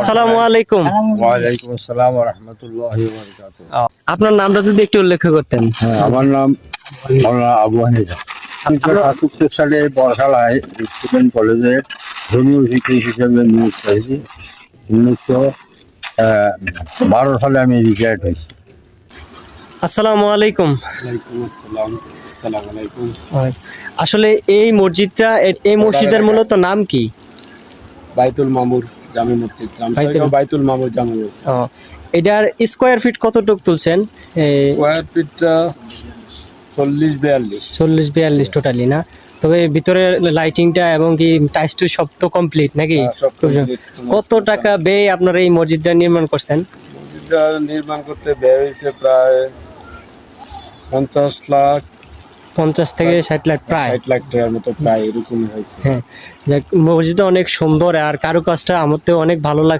আসসালামু আলাইকুম। আসসালাম রহমতুল্লাহ আপনার নামটা যদি একটু উল্লেখ করতেন। আমার নাম মৌলানা আবু হানিফা। সাতাত্তর সালে বর্ষালায় স্টুডেন্ট কলেজে ধর্মীয় শিক্ষক হিসেবে নিয়োগ পেয়েছি। উনিশশো বারো সালে আমি রিটায়ার্ড হয়েছি। আসসালামু আলাইকুম। আসলে এই মসজিদটা এই মসজিদের মূলত নাম কি? বাইতুল মামুর। জামি মসজিদ বাইতুল- মামুর জামি মসজিদ। এটার স্কোয়ার ফিট কতটুক তুলছেন? স্কোয়ার ফিটটা চল্লিশ বিয়াল্লিশ। চল্লিশ বিয়াল্লিশ টোটালি না? তবে ভিতরে লাইটিংটা এবং কি টাইস টু সব তো কমপ্লিট নাকি? হ্যাঁ। কত টাকা ব্যয় আপনারা এই মসজিদটা নির্মাণ করছেন? মসজিদটা নির্মাণ করতে ব্যয় হয়েছে প্রায় পঞ্চাশ লাখ পঞ্চাশ থেকে ষাট লাখ প্রায়। ষাট লাখ টাকার মতো প্রায় এরকমই হয়েছে। হ্যাঁ মসজিদটা অনেক সুন্দর আর কারুকাজটা আমার তো অনেক ভালো লাগছে।